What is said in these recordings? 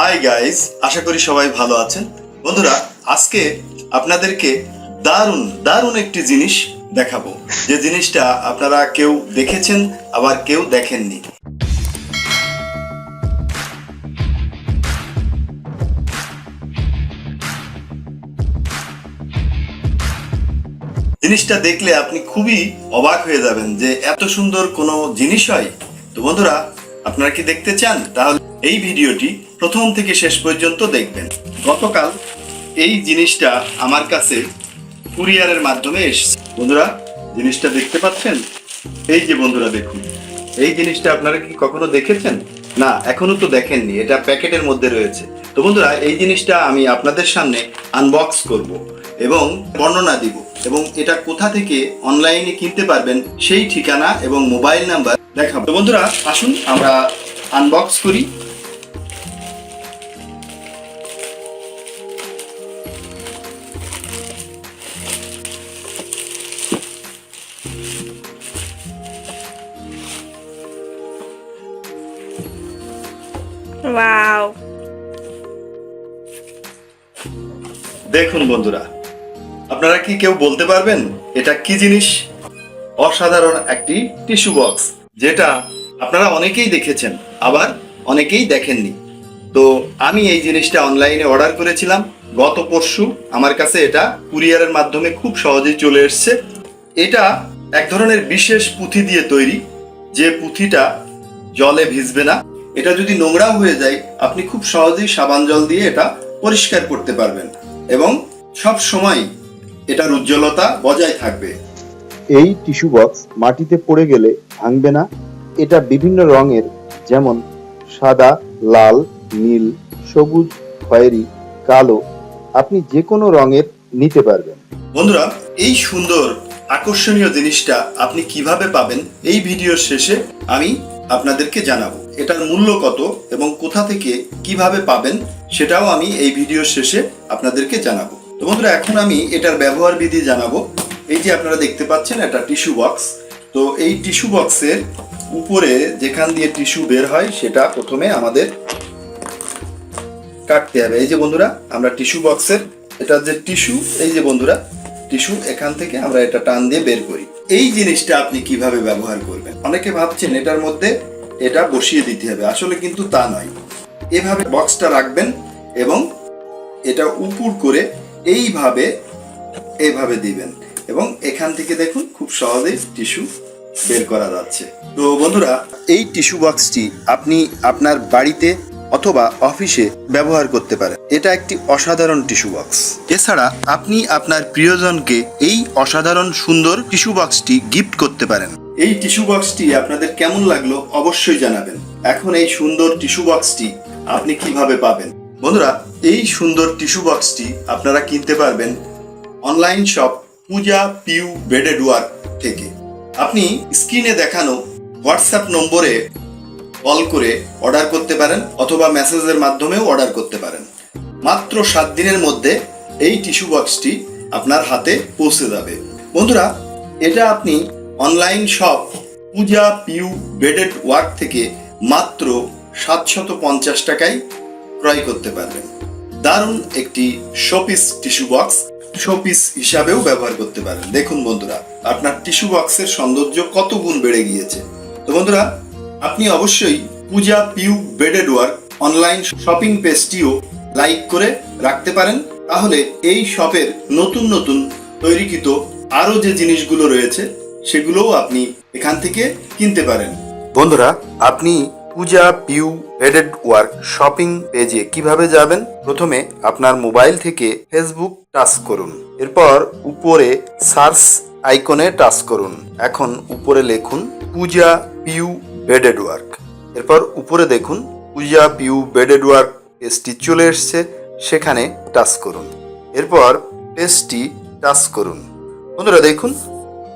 Hi guys আশা করি সবাই ভালো আছেন। বন্ধুরা, আজকে আপনাদেরকে দারুণ দারুণ একটি জিনিস দেখাবো। যে জিনিসটা আপনারা কেউ দেখেছেন, আবার কেউ দেখেননি। জিনিসটা দেখলে আপনি খুবই অবাক হয়ে যাবেন যে এত সুন্দর কোনো জিনিস হয়। তো বন্ধুরা, আপনারা কি দেখতে চান? তাহলে এই ভিডিওটি প্রথম থেকে শেষ পর্যন্ত দেখবেন। গতকাল এই জিনিসটা আমার কাছে কুরিয়ারের মাধ্যমে এসেছে। বন্ধুরা, জিনিসটা দেখতে পাচ্ছেন? এই যে বন্ধুরা, দেখুন। এই জিনিসটা আপনারা কি কখনো দেখেছেন? না, এখনও তো দেখেননি। এটা প্যাকেটের মধ্যে রয়েছে। তো বন্ধুরা, এই জিনিসটা আমি আপনাদের সামনে আনবক্স করব এবং বর্ণনা দিব এবং এটা কোথা থেকে অনলাইনে কিনতে পারবেন সেই ঠিকানা এবং মোবাইল নাম্বার দেখাবো। বন্ধুরা, আসুন আমরা আনবক্স করি। দেখুন বন্ধুরা, আপনারা কি কেউ বলতে পারবেন এটা কি জিনিস? অসাধারণ একটি টিস্যু বক্স, যেটা আপনারা অনেকেই দেখেছেন, আবার অনেকেই দেখেননি। তো আমি এই জিনিসটা অনলাইনে অর্ডার করেছিলাম, গত পরশু। আমার কাছে এটা কুরিয়ারের মাধ্যমে খুব সহজেই চলে এসছে। এটা এক ধরনের বিশেষ পুঁথি দিয়ে তৈরি যে পুঁথিটা জলে ভিজবে না। এটা যদি নোংরাও হয়ে যায় আপনি খুব সহজেই সাবান জল দিয়ে এটা পরিষ্কার করতে পারবেন এবং সব সময় এটার উজ্জ্বলতা বজায় থাকবে। এই টিস্যু বক্স মাটিতে পড়ে গেলে ভাঙবে না। এটা বিভিন্ন রঙের যেমন সাদা লাল নীল সবুজ খয়েরি কালো আপনি যে কোনো রঙের নিতে পারবেন। বন্ধুরা এই সুন্দর আকর্ষণীয় জিনিসটা আপনি কীভাবে পাবেন এই ভিডিওর শেষে আমি আপনাদেরকে জানাব। এটার মূল্য কত এবং কোথা থেকে কীভাবে পাবেন সেটাও আমি এই ভিডিওর শেষে আপনাদেরকে জানাব। তো বন্ধুরা, এখন আমি এটার ব্যবহার বিধি জানাব। এই যে আপনারা দেখতে পাচ্ছেন, এটা টিস্যু বক্স। তো এই টিস্যু বক্সের উপরে যেখান দিয়ে টিস্যু বের হয়, সেটা প্রথমে আমাদের কাটতে হবে। এই যে বন্ধুরা, আমরা টিস্যু বক্সের এটা যে টিস্যু, এই যে বন্ধুরা টিস্যু এখান থেকে আমরা এটা টান দিয়ে বের করি। এই জিনিসটা আপনি কীভাবে ব্যবহার করবেন? অনেকে ভাবছেন এটার মধ্যে এটা বসিয়ে দিতে হবে। আসলে কিন্তু তা নয়। এভাবে বক্সটা রাখবেন এবং এটা উপর করে এইভাবে এইভাবে দিবেন। এবং এখান থেকে দেখুন, খুব সহজেই টিস্যু বের করা যাচ্ছে। তো বন্ধুরা, এই টিস্যু বক্সটি আপনি আপনার বাড়িতে অথবা অফিসে ব্যবহার করতে পারেন এটা একটি অসাধারণ টিস্যু বক্স। এছাড়া আপনি আপনার প্রিয়জনকে এই অসাধারণ সুন্দর টিস্যু বক্সটি গিফট করতে পারেন। এই টিস্যু বক্সটি আপনাদের কেমন লাগল অবশ্যই জানাবেন। এখন এই সুন্দর টিস্যু বক্সটি আপনি কীভাবে পাবেন? বন্ধুরা, এই সুন্দর টিস্যু বক্সটি আপনারা কিনতে পারবেন online shop Puja Piu beaded work থেকে। আপনি স্ক্রিনে দেখানো হোয়াটসঅ্যাপ নম্বরে কল করে অর্ডার করতে পারেন অথবা মেসেজের মাধ্যমেও অর্ডার করতে পারেন। মাত্র সাত দিনের মধ্যে এই টিস্যু বক্সটি আপনার হাতে পৌঁছে যাবে। বন্ধুরা, এটা আপনি online shop Puja Piu beaded work থেকে মাত্র সাতশত পঞ্চাশ টাকায় ক্রয় করতে পারবেন। দারুণ একটি শোপিস টিস্যু বক্স শোপিস হিসাবেও ব্যবহার করতে পারেন। দেখুন বন্ধুরা, আপনার টিস্যু বক্সের সৌন্দর্য কত গুণ বেড়ে গিয়েছে। তো বন্ধুরা আপনি অবশ্যই Puja Piu beaded work online shopping পেজটিও like করে রাখতে পারেন। তাহলে এই শপের নতুন নতুন তৈরিকৃত আরও যে জিনিসগুলো রয়েছে, সেগুলোও আপনি এখান থেকে কিনতে পারেন। বন্ধুরা, আপনি Puja Piu beaded work shopping পেজে কীভাবে যাবেন? প্রথমে আপনার মোবাইল থেকে ফেসবুক টাচ করুন। এরপর উপরে সার্চ আইকনে টাচ করুন। এখন উপরে লিখুন, পূজা পিউ বেডেড ওয়ার্ক এরপর উপরে দেখুন, পূজা পিউ বেডেড ওয়ার্ক পেজটি চলে এসছে, সেখানে টাচ করুন। এরপর পেজটি টাচ করুন। বন্ধুরা দেখুন,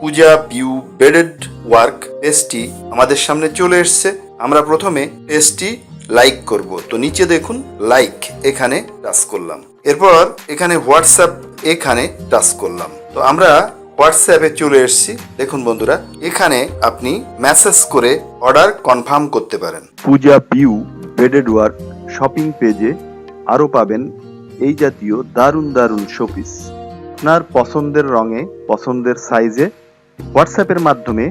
পূজা পিউ বেডেড ওয়ার্ক পেজটি আমাদের সামনে চলে এসছে। আমরা প্রথমে পেজটি লাইক করব। তো নিচে দেখুন লাইক এখানে টাচ করলাম। এরপর এখানে হোয়াটসঅ্যাপ এখানে টাচ করলাম। তো আমরা হোয়াটসঅ্যাপে চলে এসেছি। দেখুন বন্ধুরা এখানে আপনি মেসেজ করে অর্ডার কনফার্ম করতে পারেন। Puja Piu beaded work shopping পেজে আরও পাবেন এই জাতীয় দারুণ দারুণ শোপিস আপনার পছন্দের রঙে পছন্দের সাইজে হোয়াটসঅ্যাপের মাধ্যমে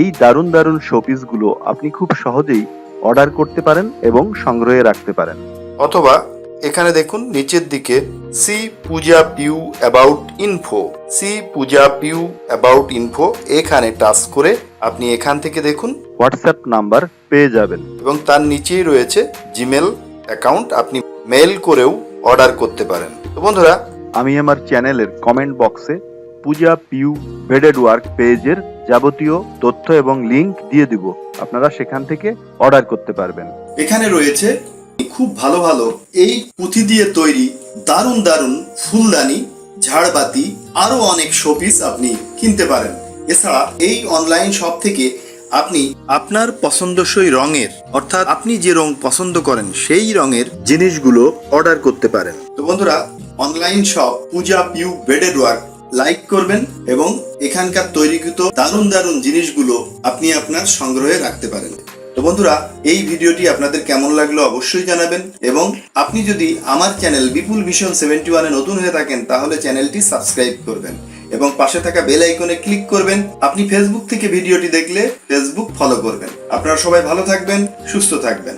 এই দারুণ দারুণ শোপিসগুলো আপনি খুব সহজেই অর্ডার করতে পারেন এবং সংগ্রহে রাখতে পারেন। অথবা এখানে দেখুন নিচের দিকে see Puja Piu about info. See Puja Piu about info এখানে টাচ করে আপনি এখান থেকে দেখুন হোয়াটসঅ্যাপ নাম্বার পেয়ে যাবেন। এবং তার নিচেই রয়েছে জিমেল অ্যাকাউন্ট আপনি মেল করেও অর্ডার করতে পারেন। তো বন্ধুরা আমি আমার চ্যানেলের কমেন্ট বক্সে পূজা পিউ ভেডেড ওয়ার্ক পেজের যাবতীয় তথ্য এবং লিংক দিয়ে দিব। আপনারা সেখান থেকে অর্ডার করতে পারবেন। এখানে রয়েছে খুব ভালো ভালো এই পুঁথি দিয়ে তৈরি দারুণ দারুণ ফুলদানি, ঝাড়বাতি, আরও অনেক শোপিস আপনি কিনতে পারেন। এছাড়া এই অনলাইন শপ থেকে আপনি আপনার পছন্দসই রঙের, অর্থাৎ আপনি যে রং পছন্দ করেন, সেই রঙের জিনিসগুলো অর্ডার করতে পারেন। তো বন্ধুরা online shop Puja Piu beaded work like করবেন এবং এখানকার তৈরিকৃত দারুণ দারুণ জিনিসগুলো আপনি আপনার সংগ্রহে রাখতে পারেন। তো বন্ধুরা, এই ভিডিওটি আপনাদের কেমন লাগল অবশ্যই জানাবেন এবং আপনি যদি আমার চ্যানেল বিপুল ভিশন সেভেন্টি ওয়ানে নতুন হয়ে থাকেন, তাহলে চ্যানেলটি সাবস্ক্রাইব করবেন এবং পাশে থাকা বেল আইকনে ক্লিক করবেন। আপনি ফেসবুক থেকে ভিডিওটি দেখলে ফেসবুক ফলো করবেন। আপনারা সবাই ভালো থাকবেন, সুস্থ থাকবেন।